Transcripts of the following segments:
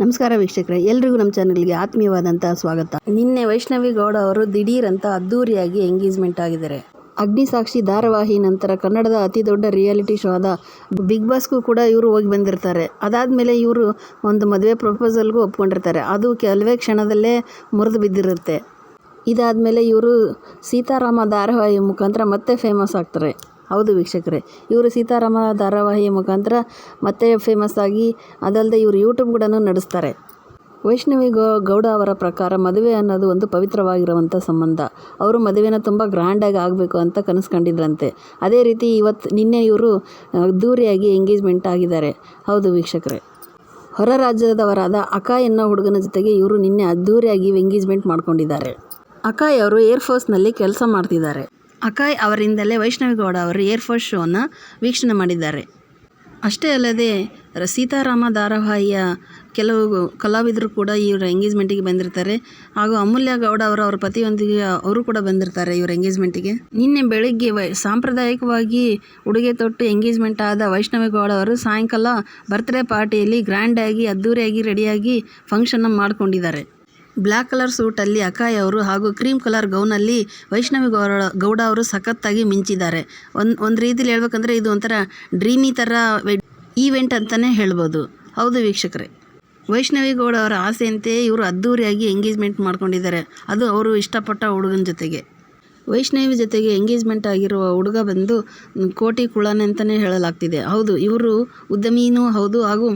ನಮಸ್ಕಾರ ವೀಕ್ಷಕರೇ, ಎಲ್ರಿಗೂ ನಮ್ಮ ಚಾನಲ್ಗೆ ಆತ್ಮೀಯವಾದಂತಹ ಸ್ವಾಗತ. ನಿನ್ನೆ ವೈಷ್ಣವಿ ಗೌಡ ಅವರು ದಿಢೀರ್ ಅಂತ ಅದ್ದೂರಿಯಾಗಿ ಎಂಗೇಜ್ಮೆಂಟ್ ಆಗಿದ್ದಾರೆ. ಅಗ್ನಿಸಾಕ್ಷಿ ಧಾರಾವಾಹಿ ನಂತರ ಕನ್ನಡದ ಅತಿ ದೊಡ್ಡ ರಿಯಾಲಿಟಿ ಶೋ ಆದ ಬಿಗ್ ಬಾಸ್ಗೂ ಕೂಡ ಇವರು ಹೋಗಿ ಬಂದಿರ್ತಾರೆ. ಅದಾದಮೇಲೆ ಇವರು ಒಂದು ಮದುವೆ ಪ್ರಪೋಸಲ್ಗೂ ಒಪ್ಕೊಂಡಿರ್ತಾರೆ. ಅದು ಕೆಲವೇ ಕ್ಷಣದಲ್ಲೇ ಮುರಿದು ಬಿದ್ದಿರುತ್ತೆ. ಇದಾದಮೇಲೆ ಇವರು ಸೀತಾರಾಮ ಧಾರಾವಾಹಿ ಮುಖಾಂತರ ಮತ್ತೆ ಫೇಮಸ್ ಆಗ್ತಾರೆ. ಹೌದು ವೀಕ್ಷಕರೇ. ಇವರು ಸೀತಾರಾಮ ಧಾರಾವಾಹಿಯ ಮುಖಾಂತರ ಮತ್ತೆ ಫೇಮಸ್ ಆಗಿ ಅದಲ್ಲದೆ ಇವರು ಯೂಟ್ಯೂಬ್ ಕೂಡ ನಡೆಸ್ತಾರೆ. ವೈಷ್ಣವಿ ಗೌ ಗೌಡ ಅವರ ಪ್ರಕಾರ ಮದುವೆ ಅನ್ನೋದು ಒಂದು ಪವಿತ್ರವಾಗಿರುವಂಥ ಸಂಬಂಧ. ಅವರು ಮದುವೆನ ತುಂಬ ಗ್ರ್ಯಾಂಡಾಗಿ ಆಗಬೇಕು ಅಂತ ಕನಸ್ಕೊಂಡಿದ್ರಂತೆ. ಅದೇ ರೀತಿ ಇವತ್ತು ನಿನ್ನೆ ಇವರು ಅದ್ದೂರಿಯಾಗಿ ಎಂಗೇಜ್ಮೆಂಟ್ ಆಗಿದ್ದಾರೆ. ಹೌದು ವೀಕ್ಷಕರೇ. ಹೊರ ರಾಜ್ಯದವರಾದ ಅಕಾಯ್ ಎನ್ನೋ ಹುಡುಗನ ಜೊತೆಗೆ ಇವರು ನಿನ್ನೆ ಅದ್ದೂರಿಯಾಗಿ ಎಂಗೇಜ್ಮೆಂಟ್ ಮಾಡ್ಕೊಂಡಿದ್ದಾರೆ. ಅಕಾಯ್ ಅವರು ಏರ್ಫೋರ್ಸ್ನಲ್ಲಿ ಕೆಲಸ ಮಾಡ್ತಿದ್ದಾರೆ. ಅಕಾಯ್ ಅವರಿಂದಲೇ ವೈಷ್ಣವಿ ಗೌಡ ಅವರು ಏರ್ಫೋರ್ಸ್ ಶೋನ ವೀಕ್ಷಣೆ ಮಾಡಿದ್ದಾರೆ. ಅಷ್ಟೇ ಅಲ್ಲದೆ, ಸೀತಾರಾಮ ಧಾರಾವಾಹಿಯ ಕೆಲವು ಕಲಾವಿದರು ಕೂಡ ಇವರ ಎಂಗೇಜ್ಮೆಂಟಿಗೆ ಬಂದಿರ್ತಾರೆ. ಹಾಗೂ ಅಮೂಲ್ಯ ಗೌಡ ಅವರು ಅವರ ಪತಿಯೊಂದಿಗೆ ಅವರು ಕೂಡ ಬಂದಿರ್ತಾರೆ ಇವರ ಎಂಗೇಜ್ಮೆಂಟಿಗೆ ನಿನ್ನೆ ಬೆಳಿಗ್ಗೆ ವೈ, ಸಾಂಪ್ರದಾಯಿಕವಾಗಿ ಉಡುಗೆ ತೊಟ್ಟು ಎಂಗೇಜ್ಮೆಂಟ್ ಆದ ವೈಷ್ಣವೇಗೌಡ ಅವರು ಸಾಯಂಕಾಲ ಬರ್ತ್ಡೇ ಪಾರ್ಟಿಯಲ್ಲಿ ಗ್ರ್ಯಾಂಡಾಗಿ ಅದ್ದೂರಿಯಾಗಿ ರೆಡಿಯಾಗಿ ಫಂಕ್ಷನ್ನ ಮಾಡ್ಕೊಂಡಿದ್ದಾರೆ. ಬ್ಲ್ಯಾಕ್ ಕಲರ್ ಸೂಟಲ್ಲಿ ಅಕಾಯ್ ಅವರು ಹಾಗೂ ಕ್ರೀಮ್ ಕಲರ್ ಗೌನಲ್ಲಿ ವೈಷ್ಣವಿ ಗೌಡ ಗೌಡ ಅವರು ಸಖತ್ತಾಗಿ ಮಿಂಚಿದ್ದಾರೆ. ಒಂದು ಒಂದು ರೀತಿಲಿ ಹೇಳ್ಬೇಕಂದ್ರೆ ಇದು ಒಂಥರ ಡ್ರೀಮಿ ಥರ ಈವೆಂಟ್ ಅಂತಲೇ ಹೇಳ್ಬೋದು. ಹೌದು ವೀಕ್ಷಕರೇ. ವೈಷ್ಣವಿ ಗೌಡ ಅವರ ಆಸೆಯಂತೆ ಇವರು ಅದ್ದೂರಿಯಾಗಿ ಎಂಗೇಜ್ಮೆಂಟ್ ಮಾಡ್ಕೊಂಡಿದ್ದಾರೆ. ಅದು ಅವರು ಇಷ್ಟಪಟ್ಟ ಹುಡುಗನ ಜೊತೆಗೆ. ವೈಷ್ಣವಿ ಜೊತೆಗೆ ಎಂಗೇಜ್ಮೆಂಟ್ ಆಗಿರುವ ಹುಡುಗ ಬಂದು ಕೋಟಿ ಕುಳನೆ ಅಂತಲೇ ಹೇಳಲಾಗ್ತಿದೆ. ಹೌದು, ಇವರು ಉದ್ಯಮಿನೂ ಹೌದು ಹಾಗೂ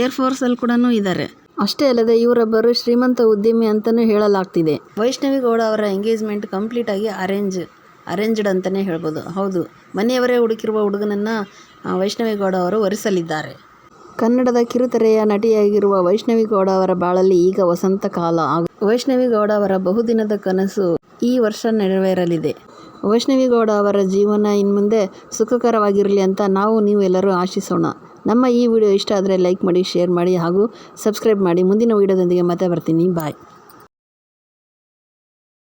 ಏರ್ಫೋರ್ಸಲ್ಲಿ ಕೂಡ ಇದ್ದಾರೆ. ಅಷ್ಟೇ ಅಲ್ಲದೆ ಇವರೊಬ್ಬರು ಶ್ರೀಮಂತ ಉದ್ಯಮಿ ಅಂತಲೂ ಹೇಳಲಾಗ್ತಿದೆ. ವೈಷ್ಣವಿ ಗೌಡ ಅವರ ಎಂಗೇಜ್ಮೆಂಟ್ ಕಂಪ್ಲೀಟ್ ಆಗಿ ಅರೇಂಜ್ ಅರೇಂಜ್ಡ್ ಅಂತಲೇ ಹೇಳ್ಬೋದು. ಹೌದು ಮನೆಯವರೇ ಹುಡುಕಿರುವ ಹುಡುಗನನ್ನು ವೈಷ್ಣವಿ ಗೌಡ ಅವರು ವರಿಸಲಿದ್ದಾರೆ ಕನ್ನಡದ ಕಿರುತೆರೆಯ ನಟಿಯಾಗಿರುವ ವೈಷ್ಣವಿ ಗೌಡ ಅವರ ಬಾಳಲ್ಲಿ ಈಗ ವಸಂತ ಕಾಲ ಹಾಗೂ ವೈಷ್ಣವಿ ಗೌಡ ಅವರ ಬಹುದಿನದ ಕನಸು ಈ ವರ್ಷ ನೆರವೇರಲಿದೆ. ವೈಷ್ಣವಿ ಗೌಡ ಅವರ ಜೀವನ ಇನ್ಮುಂದೆ ಸುಖಕರವಾಗಿರಲಿ ಅಂತ ನಾವು ನೀವು ಎಲ್ಲರೂ ಆಶಿಸೋಣ. ನಮ್ಮ ಈ ವಿಡಿಯೋ ಇಷ್ಟ ಆದರೆ ಲೈಕ್ ಮಾಡಿ, ಶೇರ್ ಮಾಡಿ ಹಾಗೂ ಸಬ್ಸ್ಕ್ರೈಬ್ ಮಾಡಿ. ಮುಂದಿನ ವಿಡಿಯೋದೊಂದಿಗೆ ಮತ್ತೆ ಬರ್ತೀನಿ. ಬಾಯ್.